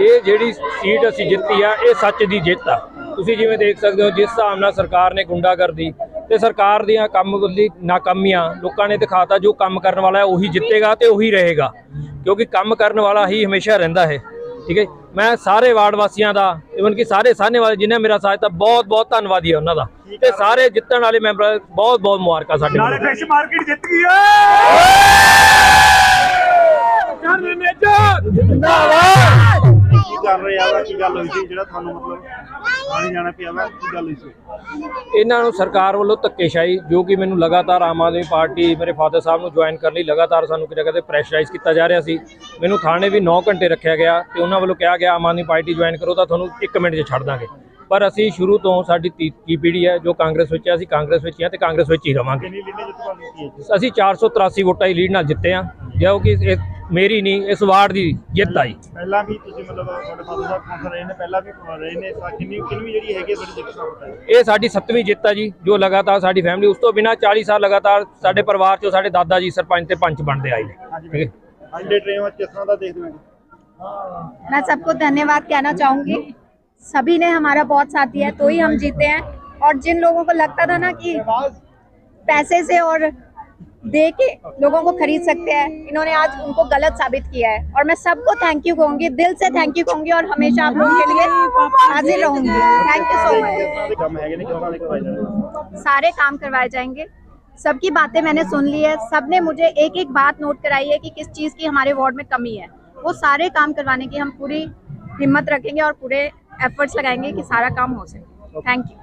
ਇਹ ਜਿਹੜੀ ਸੀਟ ਅਸੀਂ ਜਿੱਤੀ ਆ, ਇਹ ਸੱਚ ਦੀ ਜਿੱਤ ਆ। ਤੁਸੀਂ ਜਿਵੇਂ ਦੇਖ ਸਕਦੇ ਹੋ, ਜਿਸ ਹਿਸਾਬ ਨਾਲ ਸਰਕਾਰ ਨੇ ਗੁੰਡਾ ਕਰਦੀ ਤੇ ਸਰਕਾਰ ਦੀਆਂ ਕੰਮ ਲਈ ਨਾਕਾਮੀਆਂ ਲੋਕਾਂ ਨੇ ਦਿਖਾਤਾ, ਜੋ ਕੰਮ ਕਰਨ ਵਾਲਾ ਹੈ ਉਹੀ ਜਿੱਤੇਗਾ ਤੇ ਉਹੀ ਰਹੇਗਾ। ਕਿਉਂਕਿ ਕੰਮ ਕਰਨ ਵਾਲਾ ਹੀ ਹਮੇਸ਼ਾ ਰਹਿੰਦਾ ਹੈ। ਠੀਕ ਹੈ। ਮੈਂ ਸਾਰੇ ਵਾਰਡ ਵਾਸੀਆਂ ਦਾ ਇਵਨ ਕਿ ਸਾਰੇ ਸਾਹਨੇ ਵਾਲੇ ਜਿਨ੍ਹਾਂ ਮੇਰਾ ਸਾਥ ਦਿੱਤਾ ਬਹੁਤ ਬਹੁਤ ਧੰਨਵਾਦੀ ਹੈ ਉਹਨਾਂ ਦਾ ਤੇ ਸਾਰੇ ਜਿੱਤਣ ਵਾਲੇ ਮੈਂਬਰ ਬਹੁਤ ਬਹੁਤ ਮੁਬਾਰਕਾਂ ਸਾਡੇ ਨਾਲੇ। ਫਿਸ਼ ਮਾਰਕੀਟ ਜਿੱਤ ਗਈ ਹੈ ਕੀ ਕਰ ਰਹੇ ਆ ਵਾ ਕੀ ਗੱਲ ਹੋਈ ਸੀ? ਜਿਹੜਾ ਤੁਹਾਨੂੰ ਮਤਲਬ ਆਣੇ ਜਾਣਾ ਪਿਆ ਵਾ ਕੀ ਗੱਲ ਹੋਈ ਸੀ? ਇਹਨਾਂ ਨੂੰ ਸਰਕਾਰ ਵੱਲੋਂ ਧੱਕੇਸ਼ਾਹੀ ਜੋ ਕਿ ਮੈਨੂੰ ਲਗਾਤਾਰ ਆਮ ਆਦਮੀ ਪਾਰਟੀ ਮੇਰੇ ਫਾਦਰ ਸਾਹਿਬ ਨੂੰ ਜੁਆਇਨ ਕਰਨ ਲਈ ਲਗਾਤਾਰ ਸਾਨੂੰ ਕਿਤੇ ਕਿਤੇ ਪ੍ਰੈਸ਼ਰਾਈਜ਼ ਕੀਤਾ ਜਾ ਰਿਹਾ ਸੀ। ਮੈਨੂੰ ਥਾਣੇ ਵੀ 9 ਘੰਟੇ ਰੱਖਿਆ ਗਿਆ ਤੇ ਉਹਨਾਂ ਵੱਲੋਂ ਕਿਹਾ ਗਿਆ ਆਮ ਆਦਮੀ ਪਾਰਟੀ ਜੁਆਇਨ ਕਰੋ ਤਾਂ ਤੁਹਾਨੂੰ 1 ਮਿੰਟ 'ਚ ਛੱਡ ਦਾਂਗੇ। ਪਰ ਅਸੀਂ ਸ਼ੁਰੂ ਤੋਂ ਸਾਡੀ ਤੀਜੀ ਪੀੜ੍ਹੀ ਹੈ ਜੋ ਕਾਂਗਰਸ ਵਿੱਚ ਹੈ ਅਸੀਂ ਕਾਂਗਰਸ ਵਿੱਚ ਹੀ ਤੇ ਕਾਂਗਰਸ ਵਿੱਚ ਹੀ ਰਵਾਂਗੇ। ਅਸੀਂ 483 ਵੋਟਾਂ ਦੀ ਲੀਡ ਨਾਲ ਜਿੱਤੇ ਹਾਂ। ਜੋ ਕਿ ਮੇਰੀ ਨਹੀਂ ਇਸ ਵਾਰਡ ਦੀ ਜਿੱਤ ਆਈ ਪਹਿਲਾਂ ਵੀ ਤੁਸੀਂ ਮਤਲਬ ਤੁਹਾਡੇ ਫਾਦਰ ਸਾਹਿਬ ਕੌਂਸਲ ਰਹੇ ਨੇ ਪਹਿਲਾਂ ਵੀ ਰਹੇ ਨੇ ਤਾਂ ਕਿੰਨੀ ਕਿੰਨੀ ਜਿਹੜੀ ਹੈਗੀ ਹੈ ਤੁਹਾਡੀ ਜਿੱਤ ਪ੍ਰਾਪਤ ਹੈ ਇਹ ਸਾਡੀ ਸੱਤਵੀਂ ਜਿੱਤ ਹੈ ਜੀ ਜੋ ਲਗਾਤਾਰ ਸਾਡੀ ਫੈਮਿਲੀ ਉਸ ਤੋਂ ਬਿਨਾਂ 40 ਸਾਲ ਲਗਾਤਾਰ ਸਾਡੇ ਪਰਿਵਾਰ ਚੋਂ ਸਾਡੇ ਦਾਦਾ ਜੀ ਸਰਪੰਚ ਤੇ ਪੰਚ ਬਣਦੇ ਆਏ ਨੇ ਹਾਂਜੀ ਠੀਕ ਹੈ ਅੱਜ ਦੇ ਟ੍ਰੇਨ ਵਿੱਚ ਕਿਸ ਤਰ੍ਹਾਂ ਦਾ ਦੇਖਦੇ ਹੋ ਜੀ? मैं सबको धन्यवाद कहना चाहूंगी सभी ने हमारा बहुत साथ दिया है तो ही हम जीते हैं और जिन लोगों को लगता था ना कि पैसे से और दे के लोगों को खरीद सकते हैं। इन्होंने आज उनको गलत साबित किया है। और मैं सबको थैंक यू कहूँगी, दिल से थैंक यू कहूँगी और हमेशा आप लोगों के लिए हाजिर रहूँगी। थैंक यू सो मच सारे काम करवाए जाएँगे। सबकी बातें मैंने सुन ली है। सबने मुझे एक एक बात नोट कराई है कि किस चीज़ की हमारे वार्ड में कमी है। वो सारे काम करवाने की हम पूरी हिम्मत रखेंगे और पूरे एफर्ट्स लगाएँगे कि सारा काम हो सके। Thank you